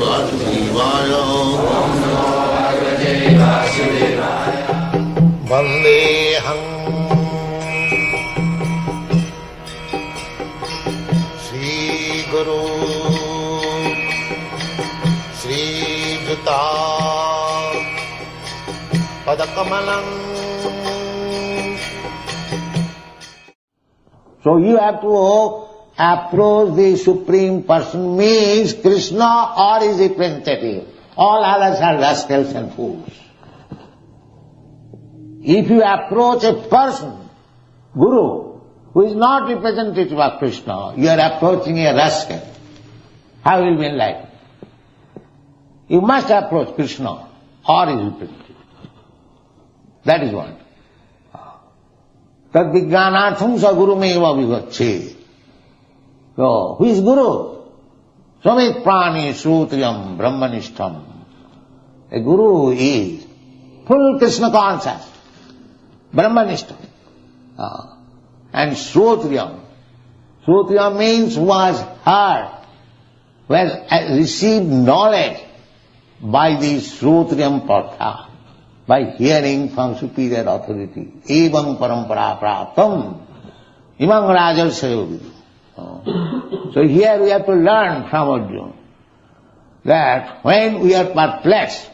वासुदेवाय वन्देऽहं श्रीगुरु श्रीयुता पदकमलम् So you have to approach the Supreme Person means Krishna or his representative. All others are rascals and fools. If you approach a person, Guru, who is not representative of Krishna, you are approaching a rascal. How will be enlightened? You must approach Krishna or his representative. That is what. तद विज्ञानार्थम स गुरु में एवं विवक्षे तो who is गुरु समित प्राणी श्रोत्रियम ब्रह्मनिष्ठम a guru is full Krishna concept ब्रह्मनिष्ठम and श्रोत्रियम श्रोत्रियम means was heard was received knowledge by the श्रोत्रियम partha by hearing from superior authority. Evam parampara praptam imam rajar sayovidu. So here we have to learn from Arjuna that when we are perplexed,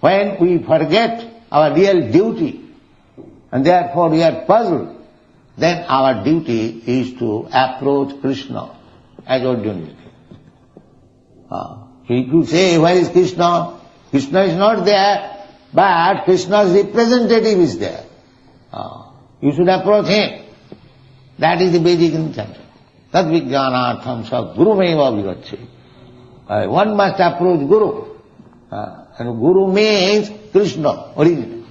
when we forget our real duty, and therefore we are puzzled, then our duty is to approach Krishna as Arjuna did. Uh, if you say, where is Krishna? Krishna is not there, but Krishna's representative is there. Ah, you should approach him. That is the basic intention. તદ્વિજ્ઞાનાર્થમ સ ગુરુમેવ વિરચ્છે one must approach guru એનું ગુરુ means Krishna original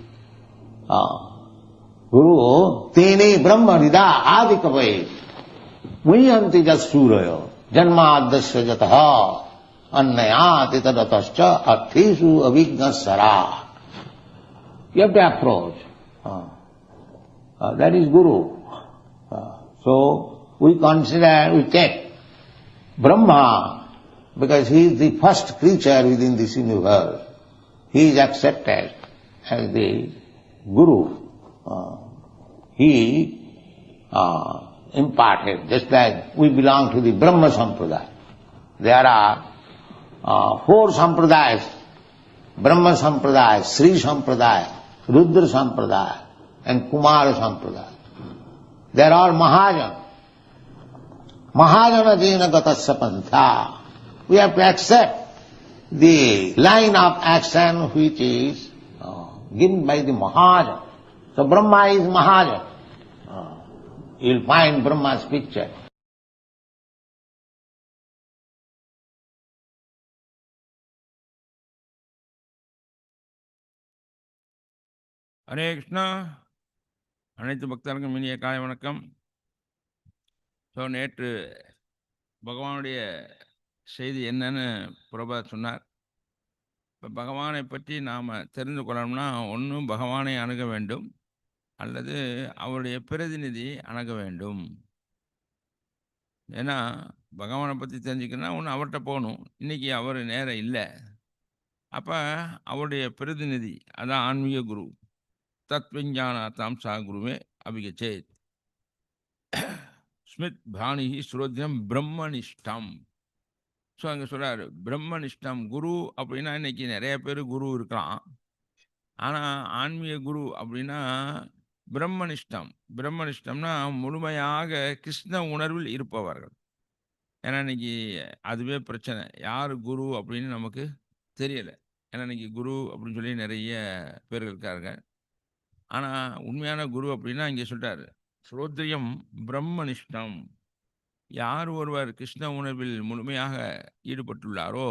ગુરુ તેને બ્રહ્મ હૃદા આદિ કવે મુહ્યંતિ જત સૂરય જન્માદ્ય જત અન્નયાતિ તદતશ્ચ અર્થેશુ અવિજ્ઞ Sara you have to approach that is guru so Uh, uh. Uh, we consider, we take Brahma because he is the first creature within this universe. He is accepted as the Guru. Uh, he uh, imparted, just like we belong to the Brahma Sampradaya. There are uh, four Sampradayas, Brahma Sampradaya, Sri Sampradaya, Rudra Sampradaya, and Kumara Sampradaya. They are all Mahajan. Mahajana Jena Gatasya Pantha. We have to accept the line of action which is uh, given by the Mahajan. So Brahma is Mahajan. Uh, you'll find Brahma's picture. Hare Krishna அனைத்து பக்தர்களுக்கும் இனிய காலை வணக்கம் so நேற்று பகவானுடைய செய்தி என்னன்னு பிரபா சொன்னார். இப்போ பகவானை பற்றி நாம் தெரிந்து கொள்ளணும்னா ஒன்றும் பகவானை அணுக வேண்டும் அல்லது அவருடைய பிரதிநிதி அணுக வேண்டும். ஏன்னா பகவானை பற்றி தெரிஞ்சுக்கணும்னா ஒன்று அவர்கிட்ட போகணும். இன்றைக்கி அவர் நேரம் இல்லை. அப்போ அவருடைய பிரதிநிதி அதான் ஆன்மீக குரு. தத்விஞ்ஞானாத்தாம் தாம்சா குருவே அபிகச்சேத். ஸ்மித் பாணிஹி ஸ்ரோத்யம் பிரம்மனிஷ்டம். ஸோ அங்கே சொல்கிறாரு பிரம்மனிஷ்டம் குரு அப்படின்னா இன்னைக்கு நிறைய பேர் குரு இருக்கலாம். ஆனால் ஆன்மீக குரு அப்படின்னா பிரம்மனிஷ்டம். பிரம்மனிஷ்டம்னா முழுமையாக கிருஷ்ண உணர்வில் இருப்பவர்கள். ஏன்னா இன்னைக்கு அதுவே பிரச்சனை. யார் குரு அப்படின்னு நமக்கு தெரியலை. ஏன்னா இன்னைக்கு குரு அப்படின்னு சொல்லி நிறைய பேர் இருக்காருங்க ஆனால் உண்மையான குரு அப்படின்னா இங்கே சொல்கிறார் ஸ்ரோத்ரியம் பிரம்மனிஷ்டம். யார் ஒருவர் கிருஷ்ண உணர்வில் முழுமையாக ஈடுபட்டுள்ளாரோ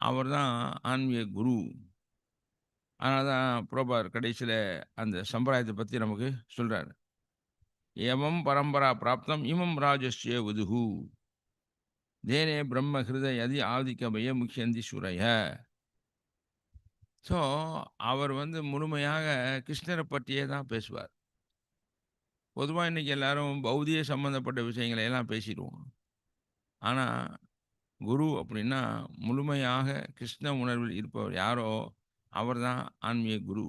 அவர்தான் ஆன்மீக குரு. அதனால தான் புரோபார் கடைசியில் அந்த சம்பிரதாயத்தை பற்றி நமக்கு சொல்கிறார் ஏவம் பரம்பரா பிராப்தம் இமம் ராஜஸ்ய உதுகு தேனே பிரம்ம ஹிருதய அதி ஆதிக்கமய முக்கியந்தி சுரைய. ஸோ அவர் வந்து முழுமையாக கிருஷ்ணரை பற்றியே தான் பேசுவார். பொதுவாக இன்னைக்கு எல்லாரும் பௌதிக சம்பந்தப்பட்ட விஷயங்களை எல்லாம் பேசிடுவோம். ஆனால் குரு அப்படின்னா முழுமையாக கிருஷ்ண உணர்வில் இருப்பவர் யாரோ அவர் தான் ஆன்மீக குரு.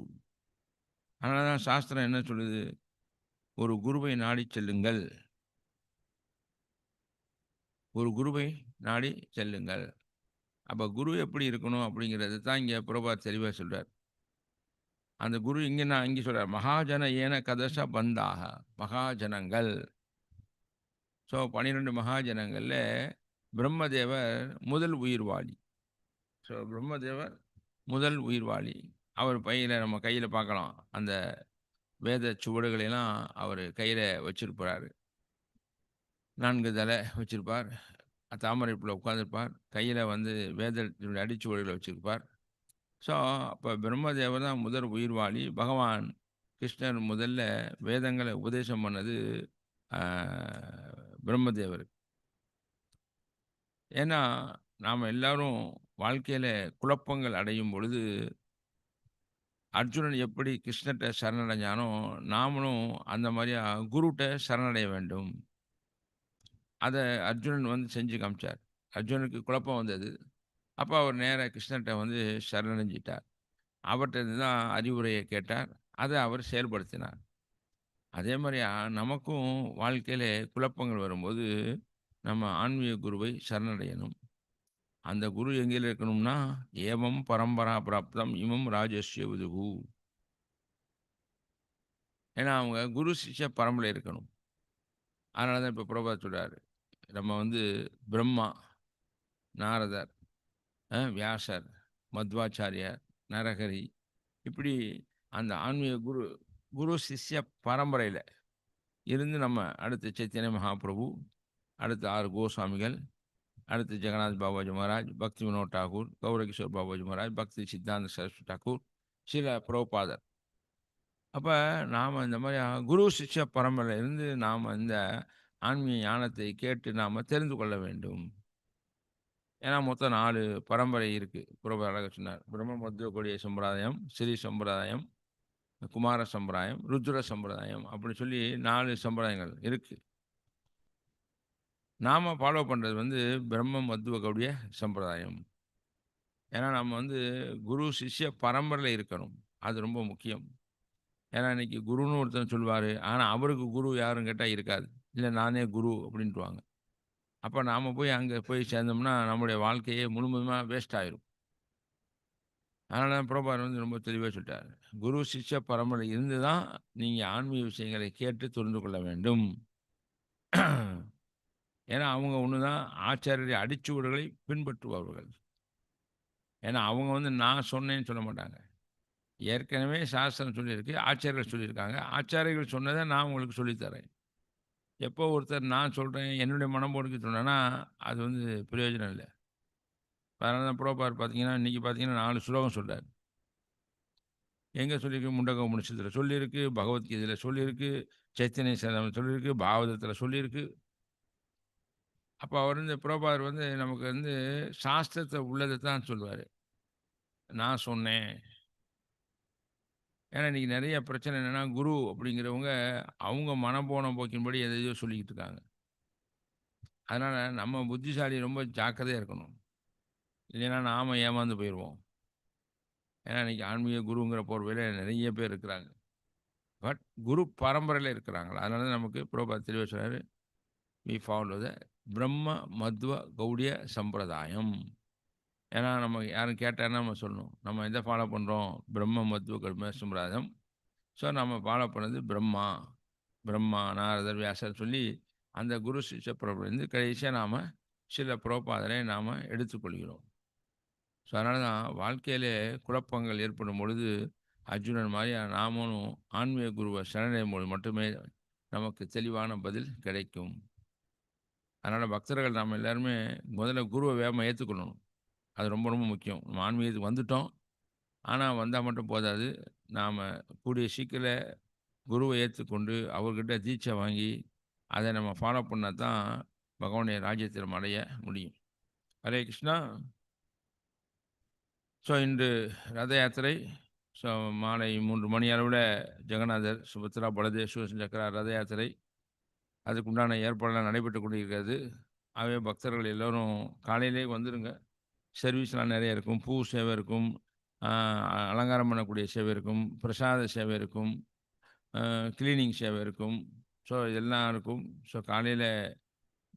அதனால தான் சாஸ்திரம் என்ன சொல்லுது? ஒரு குருவை நாடி செல்லுங்கள். ஒரு குருவை நாடி செல்லுங்கள். அப்போ குரு எப்படி இருக்கணும் அப்படிங்கிறது தான் இங்கே பிரபா தெளிவாக சொல்கிறார் அந்த குரு இங்கே நான் இங்கே சொல்றார் மகாஜன ஏன கதச பந்தாக மகாஜனங்கள். ஸோ பன்னிரெண்டு மகாஜனங்களில் பிரம்மதேவர் முதல் உயிர்வாளி. ஸோ பிரம்மதேவர் முதல் உயிர்வாளி. அவர் பையில் நம்ம கையில் பார்க்கலாம். அந்த வேத சுவடுகளெல்லாம் அவர் கையில் வச்சிருப்பார். நான்கு தலை வச்சிருப்பார். தாமரைப்பில் உட்காந்துருப்பார் கையில் வந்து வேத அடிச்சுவடுகளை வச்சிருப்பார். ஸோ அப்போ பிரம்மதேவர் தான் முதல் உயிர்வாளி. பகவான் கிருஷ்ணர் முதல்ல வேதங்களை உபதேசம் பண்ணது பிரம்மதேவருக்கு ஏன்னா நாம் எல்லாரும் வாழ்க்கையில் குழப்பங்கள் அடையும் பொழுது அர்ஜுனன் எப்படி கிருஷ்ணர்கிட்ட சரணடைஞ்சானோ நாமளும் அந்த மாதிரியா குருட்ட சரணடைய வேண்டும். அதை அர்ஜுனன் வந்து செஞ்சு காமிச்சார். அர்ஜுனனுக்கு குழப்பம் வந்தது. அப்போ அவர் நேராக கிருஷ்ணர்கிட்ட வந்து சரணடைஞ்சிட்டார். அவர்கிட்ட இருந்து தான் அறிவுரையை கேட்டார். அதை அவர் செயல்படுத்தினார். அதே மாதிரியா நமக்கும் வாழ்க்கையில் குழப்பங்கள் வரும்போது நம்ம ஆன்மீக குருவை சரணடையணும். அந்த குரு எங்கே இருக்கணும்னா ஏவம் பரம்பரா பிராப்தம் இமம் ராஜஸ்ய உதுகு ஏன்னா அவங்க குரு சிஷ்ய பரம்பரை இருக்கணும். அதனால தான் இப்போ பிரபா சொல்கிறார் நம்ம வந்து பிரம்மா நாரதர். வியாசர் மத்வாச்சாரியார் நரகரி இப்படி அந்த ஆன்மீக குரு குரு சிஷ்ய பரம்பரையில் இருந்து நம்ம அடுத்து சைத்தன்ய மகாபிரபு அடுத்து ஆறு கோஸ்வாமிகள் அடுத்து ஜெகநாத் பாபாஜி மகாராஜ் பக்தி வினோத் டாகூர் கௌரகிஷோர் பாபாஜி மகாராஜ் பக்தி சித்தாந்த சரஸ்வதி டாகூர் சில புரோபாதர் அப்போ நாம் இந்த மாதிரி குரு சிஷ்ய பரம்பரையிலிருந்து நாம் இந்த ஆன்மீக ஞானத்தை கேட்டு நாம் தெரிந்து கொள்ள வேண்டும். ஏன்னா மொத்தம் நாலு பரம்பரை இருக்குது புரோப அழக சொன்னார். பிரம்ம மத்திய கொடிய சம்பிரதாயம் ஸ்ரீ சம்பிரதாயம் குமார சம்பிரதாயம் ருத்ர சம்பிரதாயம் அப்படி சொல்லி நாலு சம்பிரதாயங்கள் இருக்குது நாம் ஃபாலோ பண்ணுறது வந்து பிரம்ம மத்துவ சம்பிரதாயம். ஏன்னா நம்ம வந்து குரு சிஷ்ய பரம்பரையில் இருக்கணும். அது ரொம்ப முக்கியம். ஏன்னா இன்னைக்கு குருன்னு ஒருத்தன் சொல்லுவார். ஆனால் அவருக்கு குரு யாரும் கேட்டால் இருக்காது. இல்லை நானே குரு அப்படின்ட்டுவாங்க. அப்போ நாம் போய் அங்கே போய் சேர்ந்தோம்னா நம்முடைய வாழ்க்கையே முழுமையாக வேஸ்ட் ஆயிரும். அதனால தான் பிரபார் வந்து ரொம்ப தெளிவாக சொல்லிட்டார். குரு சிஷ்ய பரம்பரை இருந்து தான் நீங்கள் ஆன்மீக விஷயங்களை கேட்டு தெரிந்து கொள்ள வேண்டும். ஏன்னா அவங்க ஒன்று தான் ஆச்சாரிய அடிச்சுவடுகளை பின்பற்றுபவர்கள். ஏன்னா அவங்க வந்து நான் சொன்னேன்னு சொல்ல மாட்டாங்க. ஏற்கனவே சாஸ்திரம் சொல்லியிருக்கு ஆச்சாரியர்கள் சொல்லியிருக்காங்க. ஆச்சாரியர்கள் சொன்னதை நான் உங்களுக்கு சொல்லித்தரேன். எப்போ ஒருத்தர் நான் சொல்கிறேன் என்னுடைய மனம்போடுக்கு சொன்னேன்னா அது வந்து பிரயோஜனம் இல்லை. அதனால தான் புரோபார் பார்த்தீங்கன்னா இன்றைக்கி பார்த்தீங்கன்னா நாலு ஸ்லோகம் சொல்கிறார் எங்கே சொல்லியிருக்கு முண்டக முனிஷத்தில் சொல்லியிருக்கு பகவத்கீதையில் சொல்லியிருக்கு சைத்தன்ய சேதம் சொல்லியிருக்கு பாவதத்தில் சொல்லியிருக்கு அப்போ அவர் வந்து புரோபார் வந்து நமக்கு வந்து சாஸ்திரத்தை உள்ளதை தான் சொல்லுவார். நான் சொன்னேன். ஏன்னா இன்றைக்கி நிறைய பிரச்சனை என்னென்னா குரு அப்படிங்கிறவங்க அவங்க மனப்போன போக்கின்படி எதையோ சொல்லிக்கிட்டு இருக்காங்க. அதனால் நம்ம புத்திசாலி ரொம்ப ஜாக்கிரதையாக இருக்கணும். இல்லைன்னா நாம் ஏமாந்து போயிடுவோம் ஏன்னா இன்றைக்கி ஆன்மீக குருங்கிற போர்வையில் நிறைய பேர் இருக்கிறாங்க. பட் குரு பரம்பரையில் இருக்கிறாங்களா அதனால தான் நமக்கு புரோபா தெளிவாக சொன்னார் வி ஃபாலோ த பிரம்ம மத்வ கௌடிய சம்பிரதாயம் ஏன்னா நம்ம யாரும் கேட்டாருன்னா நம்ம சொல்லணும். நம்ம எதை ஃபாலோ பண்ணுறோம் பிரம்ம மத்துவ கடுமை சம்பிரதாயம் ஸோ நம்ம ஃபாலோ பண்ணது பிரம்மா. பிரம்மா நாரதர் வியாசர் சொல்லி அந்த குரு சிஷ்ய கடைசியாக நாம் சில புரோபாதனை நாம் எடுத்துக்கொள்கிறோம். ஸோ அதனால தான் வாழ்க்கையிலே குழப்பங்கள் ஏற்படும் பொழுது அர்ஜுனன் மாதிரி நாமனும் ஆன்மீக குருவை சரணடையும் பொழுது மட்டுமே நமக்கு தெளிவான பதில் கிடைக்கும். அதனால் பக்தர்கள் நாம் எல்லாருமே முதல்ல குருவை வேகமாக ஏற்றுக்கொள்ளணும் அது ரொம்ப ரொம்ப முக்கியம். நம்ம ஆன்மீகத்துக்கு வந்துட்டோம். ஆனால் வந்தால் மட்டும் போதாது. நாம் கூடிய சீக்கிரம் குருவை ஏற்றுக்கொண்டு அவர்கிட்ட தீட்சை வாங்கி அதை நம்ம ஃபாலோ பண்ணால் தான் பகவானுடைய ராஜ்யத்தில் நம்ம அடைய முடியும். ஹரே கிருஷ்ணா. ஸோ இன்று ரத யாத்திரை. ஸோ மாலை மூன்று மணி அளவில் ஜெகநாதர் சுபத்ரா பலதேவ் சக்கரா ரத யாத்திரை. அதுக்குண்டான ஏற்பாடெல்லாம் நடைபெற்று கொண்டிருக்கிறது. ஆகவே பக்தர்கள் எல்லோரும் காலையிலே வந்துடுங்க சர்வீஸ்லாம் நிறைய இருக்கும். பூ சேவை இருக்கும். அலங்காரம் பண்ணக்கூடிய சேவை இருக்கும். பிரசாத சேவை இருக்கும். கிளீனிங் சேவை இருக்கும். ஸோ இதெல்லாம் இருக்கும். ஸோ காலையில்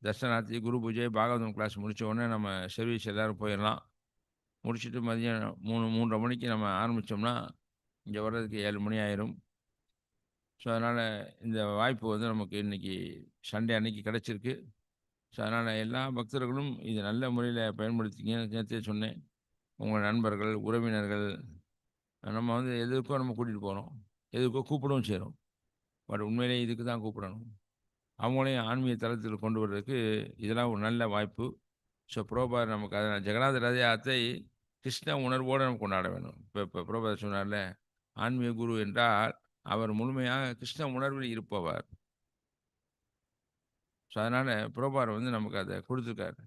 தர்சனார்த்தி குரு பூஜை பாகவதம் கிளாஸ் முடித்த உடனே நம்ம சர்வீஸ் எல்லோரும் போயிடலாம். முடிச்சுட்டு மதியம் மூணு மூன்றரை மணிக்கு நம்ம ஆரம்பித்தோம்னா இங்கே வர்றதுக்கு ஏழு மணி ஆயிரும். ஸோ அதனால் இந்த வாய்ப்பு வந்து நமக்கு இன்றைக்கி சண்டே அன்னைக்கு கிடச்சிருக்கு. ஸோ அதனால் எல்லா பக்தர்களும் இது நல்ல முறையில் பயன்படுத்திங்க நேற்றே சொன்னேன். உங்கள் நண்பர்கள் உறவினர்கள் நம்ம வந்து எதுக்கோ நம்ம கூட்டிகிட்டு போகிறோம் எதுக்கோ கூப்பிடவும் செய்கிறோம் பட் உண்மையிலே இதுக்கு தான் கூப்பிடணும். அவங்களையும் ஆன்மீக தளத்தில் கொண்டு வர்றதுக்கு இதெல்லாம் ஒரு நல்ல வாய்ப்பு. ஸோ புரோபார் நமக்கு அதனால் ஜெகநாத ரத கிருஷ்ண உணர்வோடு நம்ம கொண்டாட வேணும். இப்போ இப்போ புரோபார் சொன்னார்ல ஆன்மீக குரு என்றால் அவர் முழுமையாக கிருஷ்ண உணர்வில் இருப்பவர். ஸோ அதனால் புரோபார் வந்து நமக்கு அதை கொடுத்துருக்காரு.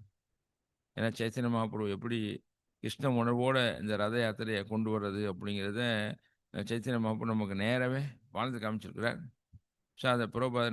ஏன்னா சைத்தன்ய மகாபுரு எப்படி கிருஷ்ண உணர்வோடு இந்த ரத யாத்திரையை கொண்டு வர்றது அப்படிங்கிறத சைத்தன்ய மகாபுரு நமக்கு நேரவே வாழ்ந்து காமிச்சிருக்கிறார். ஸோ அதை புரோபார்